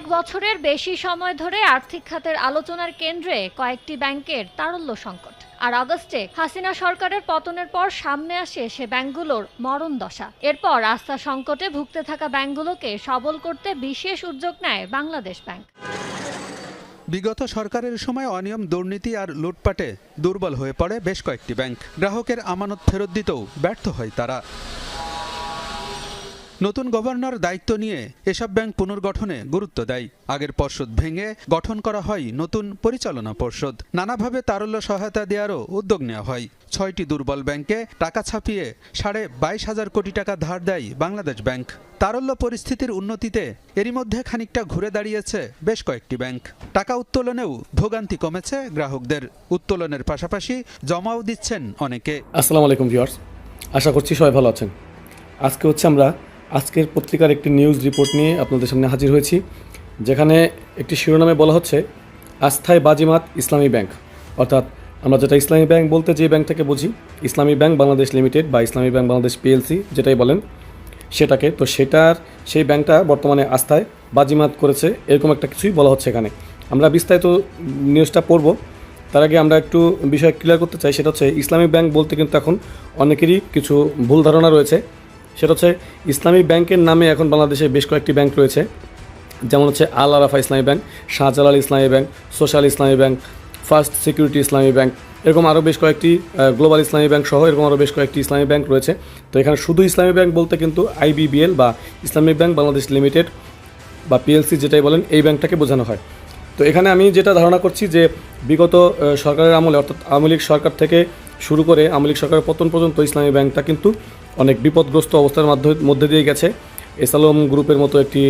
এক বছরের বেশি সময় ধরে আর্থিক খাতের আলোচনার কেন্দ্রে কয়েকটি ব্যাংকের তারল্য সংকট। আর আগস্টে হাসিনা সরকারের পতনের পর সামনে আসে সে ব্যাংকগুলোর মরণ দশা। এরপর আস্থা সংকটে ভুগতে থাকা ব্যাংকগুলোকে সবল করতে বিশেষ উদ্যোগ নেয় বাংলাদেশ ব্যাংক। বিগত সরকারের সময় অনিয়ম, দুর্নীতি আর লুটপাটে দুর্বল হয়ে পড়ে বেশ কয়েকটি ব্যাংক। গ্রাহকের আমানত ফেরত দিতেও ব্যর্থ হয় তারা। নতুন গভর্নর দায়িত্ব নিয়ে এসব ব্যাংক পুনর্গঠনে গুরুত্ব দেয়। আগের পর্ষদ ভেঙে গঠন করা হয় নতুন পরিচালনা পর্ষদ। নানাভাবে তারল্য সহায়তা দেওয়ারও উদ্যোগ নেওয়া হয়। ছয়টি দুর্বল ব্যাংকে টাকা ছাপিয়ে সাড়ে বাইশ হাজার কোটি টাকা ধার দেয় বাংলাদেশ ব্যাংক। তারল্য পরিস্থিতির উন্নতিতে এরই মধ্যে খানিকটা ঘুরে দাঁড়িয়েছে বেশ কয়েকটি ব্যাংক। টাকা উত্তোলনেও ভোগান্তি কমেছে গ্রাহকদের। উত্তোলনের পাশাপাশি জমাও দিচ্ছেন অনেকে। আসসালামু আলাইকুম ভিউয়ার্স। আশা করছি সবাই ভালো আছেন। আজকে হচ্ছে আমরা আজকের পত্রিকার একটি নিউজ রিপোর্ট নিয়ে আপনাদের সামনে হাজির হয়েছি, যেখানে একটি শিরোনামে বলা হচ্ছে, আস্থায় বাজিমাত ইসলামী ব্যাংক। অর্থাৎ আমরা যেটা ইসলামী ব্যাংক বলতে যে ব্যাংকটাকে বুঝি, ইসলামী ব্যাংক বাংলাদেশ লিমিটেড বা ইসলামী ব্যাংক বাংলাদেশ পিএলসি যেটাই বলেন, সেটাকে, তো সেটার, সেই ব্যাংকটা বর্তমানে আস্থায় বাজিমাত করেছে, এরকম একটা কিছুই বলা হচ্ছে এখানে। আমরা বিস্তারিত নিউজটা পড়ব, তার আগে আমরা একটু বিষয় ক্লিয়ার করতে চাই, সেটা হচ্ছে, ইসলামী ব্যাংক বলতে কিন্তু এখন অনেকেরই কিছু ভুল ধারণা রয়েছে। সেটা হচ্ছে ইসলামী ব্যাংকের নামে এখন বাংলাদেশে বেশ কয়েকটি ব্যাংক রয়েছে। যেমন হচ্ছে আল Arafah Islami bank, Shahjalal Islami bank, social Islami bank, first security Islami bank, এরকম আরও বেশ কয়েকটি গ্লোবাল ইসলামী ব্যাংক সহ এরকম আরও বেশ কয়েকটি ইসলামী ব্যাংক রয়েছে। তো এখানে শুধু ইসলামী ব্যাংক বলতে কিন্তু আইবিবিএল বা ইসলামিক ব্যাংক বাংলাদেশ লিমিটেড বা পিএলসি যেটাই বলেন, এই ব্যাংকটাকে বোঝানো হয়। তো এখানে আমি যেটা ধারণা করছি যে বিগত সরকারের আমলে অর্থাৎ আওয়ামী লীগ সরকার থেকে শুরু করে আমলিক সরকারের পতন পর্যন্ত ইসলামী ব্যাংকটা কিন্তু অনেক বিপদগ্রস্ত অবস্থার মাধ্যমে মধ্যে দিয়ে গেছে। এসালম গ্রুপের মতো একটি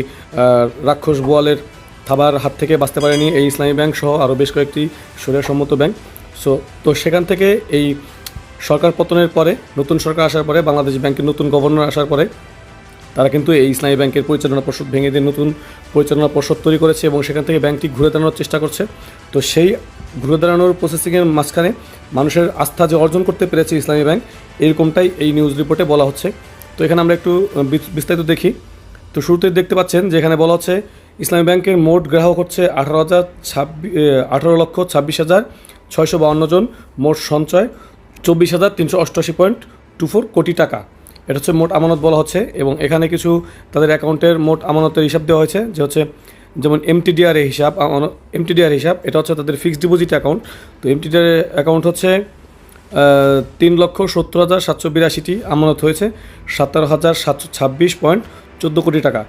রাক্ষস বোয়ালের থাবার হাত থেকে বাঁচতে পারেনি এই ইসলামী ব্যাংক সহ আরও বেশ কয়েকটি সম্মত ব্যাংক। সো তো সেখান থেকে এই সরকার পতনের পরে, নতুন সরকার আসার পরে, বাংলাদেশ ব্যাংকের নতুন গভর্নর আসার পরে তারা কিন্তু এই ইসলামী ব্যাংকের পরিচালনা পর্ষদ ভেঙে দিয়ে নতুন পরিচালনা পর্ষদ তৈরি করেছে এবং সেখান থেকে ব্যাংকটি ঘুরে দাঁড়ানোর চেষ্টা করছে। তো সেই ঘুরে দাঁড়ানোর প্রসেসিংয়ের মাঝখানে মানুষের আস্থা যে অর্জন করতে পেরেছে ইসলামী ব্যাংক, এরকমটাই এই নিউজ রিপোর্টে বলা হচ্ছে। তো এখানে আমরা একটু বিস্তারিত দেখি। তো শুরুতে দেখতে পাচ্ছেন যে এখানে বলা হচ্ছে, ইসলামী ব্যাংকের মোট গ্রাহক হচ্ছে আঠারো হাজার ছাব্বিশ আঠারো লক্ষ ছাব্বিশ হাজার ছয়শো বাউন্ন জন, মোট সঞ্চয় চব্বিশ হাজার তিনশো অষ্টআশি পয়েন্ট টু ফোর কোটি টাকা। এটা হচ্ছে মোট আমানত বলা হচ্ছে এবং এখানে কিছু তাদের অ্যাকাউন্টের মোট আমানতের হিসাব দেওয়া হয়েছে, যে হচ্ছে যেমন এমটিডিআর হিসাব এমটিডিআর হিসাব, এটা হচ্ছে তাদের ফিক্সড ডিপোজিট অ্যাকাউন্ট তো এমটিডিআর অ্যাকাউন্ট হচ্ছে তিন লক্ষ সত্তর হাজার সাতশো বিরাশিটি আমানত হয়েছে সাতারো হাজার সাতশো ছাব্বিশ পয়েন্ট চোদ্দ কোটি টাকা।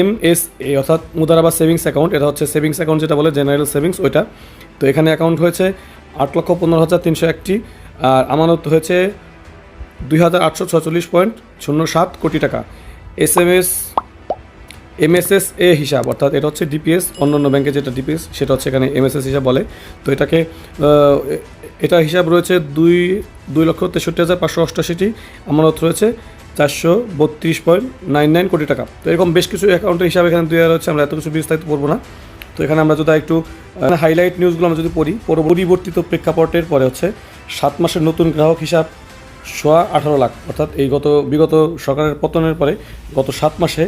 এম এস এ অর্থাৎ মুদারাবা সেভিংস অ্যাকাউন্ট এটা হচ্ছে সেভিংস অ্যাকাউন্ট যেটা বলে, জেনারেল সেভিংস ওইটা। তো এখানে অ্যাকাউন্ট হয়েছে আট লক্ষ পনেরো হাজার তিনশো একটি, আর আমানত হয়েছে দুই হাজার আটশো ছচল্লিশ পয়েন্ট শূন্য সাত কোটি টাকা। এস এম এস এমএসএস এ হিসাব, অর্থাৎ এটা হচ্ছে ডিপিএস অন্য অন্য ব্যাংকে যেটা ডিপিএস, সেটা হচ্ছে এখানে এমএসএস হিসাব বলে। তো এটাকে এটা হিসাব রয়েছে দুই দুই লক্ষ তেষট্টি হাজার পাঁচশো অষ্টাশিটি আমানত রয়েছে চারশো বত্রিশ পয়েন্ট নাইন নাইন কোটি টাকা। তো এরকম বেশ কিছু অ্যাকাউন্টের হিসাব এখানে দেওয়া রয়েছে, আমরা এত কিছু বিস্তারিত পড়ব না। তো এখানে আমরা যদি একটু হাইলাইট নিউজগুলো আমরা যদি পড়ি পরিবর্তিত প্রেক্ষাপটের পরে হচ্ছে সাত মাসের নতুন গ্রাহক হিসাব সোয়া আঠারো লাখ। অর্থাৎ এই গত, বিগত সরকারের পতনের পরে গত সাত মাসে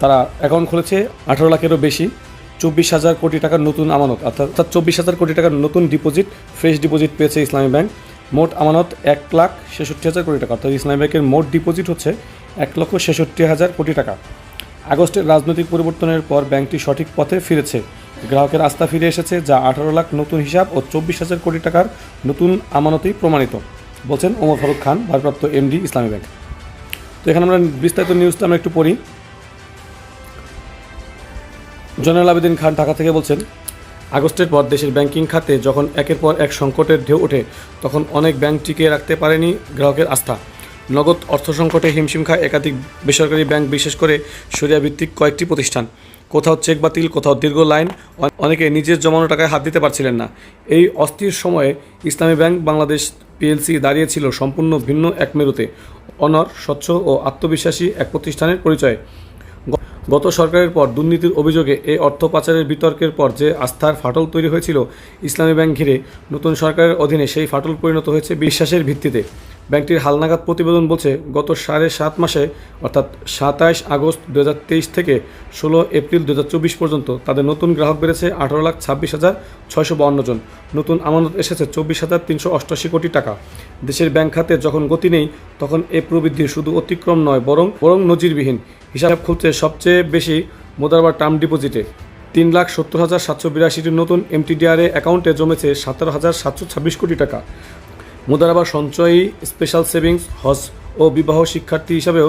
তারা অ্যাকাউন্ট খুলেছে আঠারো লাখেরও বেশি, চব্বিশ হাজার কোটি টাকার নতুন আমানত। অর্থাৎ চব্বিশ হাজার কোটি টাকার নতুন ডিপোজিট ফ্রেশ ডিপোজিট পেয়েছে ইসলামী ব্যাংক। মোট আমানত এক লাখ ছেষট্টি হাজার কোটি টাকা। অর্থাৎ ইসলামী ব্যাংকের মোট ডিপোজিট হচ্ছে এক লক্ষ ছেষট্টি হাজার কোটি টাকা। আগস্টের রাজনৈতিক পরিবর্তনের পর ব্যাংকটি সঠিক পথে ফিরেছে। গ্রাহকের আস্থা ফিরে এসেছে, যা আঠারো লাখ নতুন হিসাব ও চব্বিশ হাজার কোটি টাকার নতুন আমানতেই প্রমাণিত। বলছেন ওমর ফারুক খান, ভারপ্রাপ্ত এমডি, ইসলামী ব্যাংক। তো এখানে আমরা বিস্তারিত নিউজটা আমরা একটু পড়ি। জয়নাল আবেদিন খান ঢাকা থেকে বলছেন, আগস্টের পর দেশের ব্যাংকিং খাতে যখন একের পর এক সংকটের ঢেউ ওঠে, তখন অনেক ব্যাংক টিকিয়ে রাখতে পারেনি গ্রাহকের আস্থা। নগদ অর্থ সংকটে হিমশিম খায় একাধিক বেসরকারি ব্যাংক, বিশেষ করে সরিয়া ভিত্তিক কয়েকটি প্রতিষ্ঠান। কোথাও চেক বাতিল, কোথাও দীর্ঘ লাইন অনেকে নিজের জমানো টাকায় হাত দিতে পারছিলেন না। এই অস্থির সময়ে ইসলামী ব্যাংক বাংলাদেশ পিএলসি দাঁড়িয়েছিল সম্পূর্ণ ভিন্ন এক মেরুতে। অনর, স্বচ্ছ ও আত্মবিশ্বাসী এক প্রতিষ্ঠানের পরিচয়। গত সরকারের পর দুর্নীতির অভিযোগে এই অর্থ পাচারের বিতর্কের পর যে আস্থার ফাটল তৈরি হয়েছিল ইসলামী ব্যাংক ঘিরে, নতুন সরকারের অধীনে সেই ফাটল পরিণত হয়েছে বিশ্বাসের ভিত্তিতে। ব্যাংকটির হালনাগাদ প্রতিবেদন বলছে, গত সাড়ে সাত মাসে, অর্থাৎ সাতাইশ আগস্ট দুহাজার তেইশ থেকে ষোলো এপ্রিল দু হাজার চব্বিশ পর্যন্ত তাদের নতুন গ্রাহক বেড়েছে আঠারো লাখ ছাব্বিশ হাজার ছয়শো বাউন্ন জন। নতুন আমানত এসেছে চব্বিশ হাজার তিনশো অষ্টআশি কোটি টাকা। দেশের ব্যাংক খাতে যখন গতি নেই, তখন এ প্রবৃদ্ধি শুধু অতিক্রম নয়, বরং বরং নজিরবিহীন। হিসাব খুলছে সবচেয়ে বেশি মোদারবার টার্ম ডিপোজিটে। তিন লাখ সত্তর হাজার সাতশো বিরাশিটি নতুন এমটিডিআরএ অ্যাকাউন্টে জমেছে সতেরো হাজার সাতশো ছাব্বিশ কোটি টাকা। মুদারাবা সঞ্চয়ী স্পেশাল সেভিংস হজ ও বিবাহ শিক্ষার্থী হিসাবেও,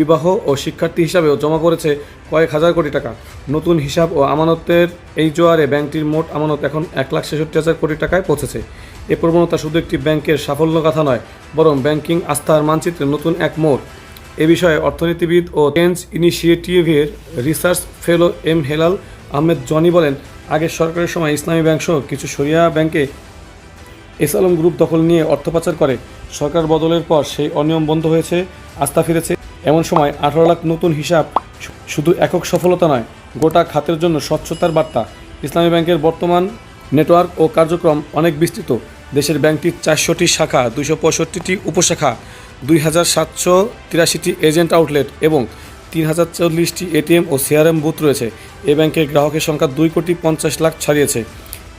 বিবাহ ও শিক্ষার্থী হিসাবেও জমা করেছে কয়েক হাজার কোটি টাকা। নতুন হিসাব ও আমানতের এই জোয়ারে ব্যাংকটির মোট আমানত এখন এক লাখ ছেষট্টি হাজার কোটি টাকায় পৌঁছেছে। এ প্রবণতা শুধু একটি ব্যাংকের সাফল্য কথা নয়, বরং ব্যাংকিং আস্থার মানচিত্রে নতুন এক মোড়। এ বিষয়ে অর্থনীতিবিদ ও change ইনিশিয়েটিভের research fellow M Helal Ahmed Jony বলেন আগের সরকারের সময় ইসলামী ব্যাংক সহ কিছু সরিয়া ব্যাংকে এস আলম গ্রুপ দখল নিয়ে অর্থ পাচার করে। সরকার বদলের পর সেই অনিয়ম বন্ধ হয়েছে, আস্থা ফিরেছে। এমন সময় আঠারো লাখ নতুন হিসাব শুধু একক সফলতা নয়, গোটা খাতের জন্য স্বচ্ছতার বার্তা। ইসলামী ব্যাংকের বর্তমান নেটওয়ার্ক ও কার্যক্রম অনেক বিস্তৃত। দেশের ব্যাংকটির চারশোটি শাখা, দুইশো পঁয়ষট্টিটি উপশাখা, দুই হাজার সাতশো তিরাশিটি এজেন্ট আউটলেট এবং তিন হাজার চল্লিশটি এটিএম ও সিআরএম বুথ রয়েছে। এ ব্যাংকের গ্রাহকের সংখ্যা দুই কোটি পঞ্চাশ লাখ ছাড়িয়েছে।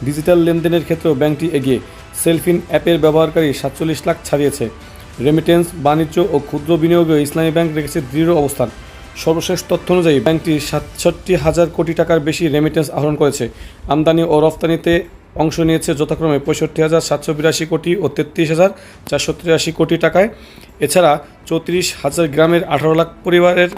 ডিজিটাল লেনদেনের ক্ষেত্রেও ব্যাংকটি এগিয়ে। সেলফিন অ্যাপের ব্যবহারকারী সাতচল্লিশ লাখ ছাড়িয়েছে। রেমিটেন্স, বাণিজ্য ও ক্ষুদ্র বিনিয়োগেও ইসলামী ব্যাংক রেখেছে দৃঢ় অবস্থান। সর্বশেষ তথ্য অনুযায়ী, ব্যাংকটি সাতষট্টি হাজার কোটি টাকার বেশি রেমিটেন্স আহরণ করেছে। আমদানি ও রফতানিতে অংশ নিয়েছে যথাক্রমে পঁয়ষট্টি হাজার সাতশো বিরাশি কোটি ও তেত্রিশ হাজার চারশো তিরাশি কোটি টাকায়। এছাড়া চৌত্রিশ হাজার গ্রামের আঠারো লাখ পরিবারের,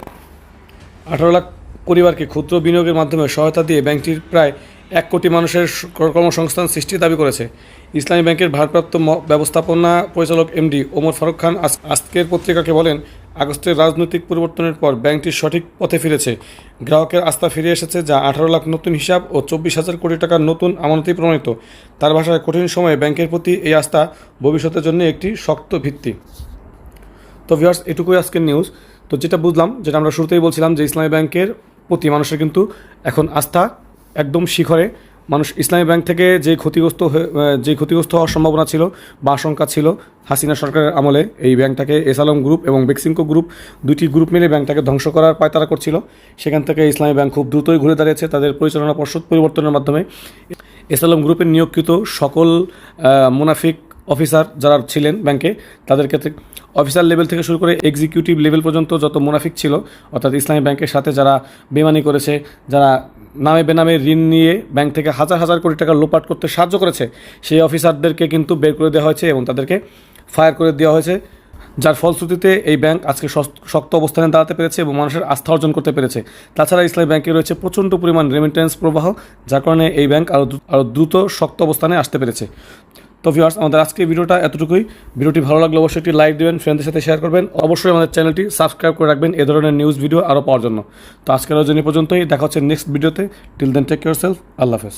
আঠারো লাখ পরিবারকে ক্ষুদ্র বিনিয়োগের মাধ্যমে সহায়তা দিয়ে ব্যাংকটির প্রায় এক কোটি মানুষের কর্মসংস্থান সৃষ্টির দাবি করেছে। ইসলামী ব্যাংকের ভারপ্রাপ্ত ব্যবস্থাপনা পরিচালক এমডি ওমর ফারুক খান আজ- আজকের পত্রিকাকে বলেন, আগস্টের রাজনৈতিক পরিবর্তনের পর ব্যাংকটি সঠিক পথে ফিরেছে। গ্রাহকের আস্থা ফিরে এসেছে যা আঠারো লাখ নতুন হিসাব ও চব্বিশ হাজার কোটি টাকার নতুন আমানতি প্রমাণিত তার ভাষায়, কঠিন সময়ে ব্যাংকের প্রতি এই আস্থা ভবিষ্যতের জন্য একটি শক্ত ভিত্তি। তো ভিউয়ার্স, এটুকুই আজকের নিউজ। তো যেটা বুঝলাম, যেটা আমরা শুরুতেই বলছিলাম যে ইসলামী ব্যাংকের প্রতি মানুষের কিন্তু এখন আস্থা একদম শিখরে। মানুষ ইসলামী ব্যাংক থেকে যে ক্ষতিগ্রস্ত যে ক্ষতিগ্রস্ত হওয়ার সম্ভাবনা ছিল বা আশঙ্কা ছিল, হাসিনা সরকারের আমলে এই ব্যাংকটাকে এস আলম গ্রুপ এবং বেক্সিমকো গ্রুপ দুটি গ্রুপ মিলে ব্যাংকটাকে ধ্বংস করার পায়তারা করছিল। সেখান থেকে ইসলামী ব্যাংক খুব দ্রুতই ঘুরে দাঁড়িয়েছে তাদের পরিচালনা পর্ষদ পরিবর্তনের মাধ্যমে। এস আলম গ্রুপের নিয়োগকৃত সকল মুনাফিক অফিসার যারা ছিলেন ব্যাংকে, তাদের ক্ষেত্রে অফিসার লেভেল থেকে শুরু করে এক্সিকিউটিভ লেভেল পর্যন্ত যত মুনাফিক ছিল, অর্থাৎ ইসলামী ব্যাংকের সাথে যারা বেমানি করেছে, যারা নামে বেনামে ঋণ নিয়ে ব্যাংক থেকে হাজার হাজার কোটি টাকা লোপাট করতে সাহায্য করেছে। সেই অফিসারদেরকে কিন্তু বের করে দেওয়া হয়েছে এবং তাদেরকে ফায়ার করে দেওয়া হয়েছে, যার ফলশ্রুতিতে এই ব্যাংক আজকে শক্ত অবস্থানে দাঁড়াতে পেরেছে এবং মানুষের আস্থা অর্জন করতে পেরেছে। তাছাড়া ইসলামী ব্যাংকে রয়েছে প্রচণ্ড পরিমাণ রেমিটেন্স প্রবাহ, যার কারণে এই ব্যাংক আরও আরও দ্রুত শক্ত অবস্থানে আসতে পেরেছে। তো ভিউয়ার্স আমাদের আজকে ভিডিওটা এতটুকুই। ভিডিওটি ভালো লাগলে অবশ্যই একটি লাইক দেবেন ফ্রেন্ডদের সাথে শেয়ার করবেন। অবশ্যই আমাদের চ্যানেলটি সাবস্ক্রাইব করে রাখবেন এ ধরনের নিউজ ভিডিও আরও পাওয়ার জন্য। তো আজকের জন্য পর্যন্তই। দেখা হচ্ছে নেক্সট ভিডিওতে till then take yourself আল্লাহ হাফেজ।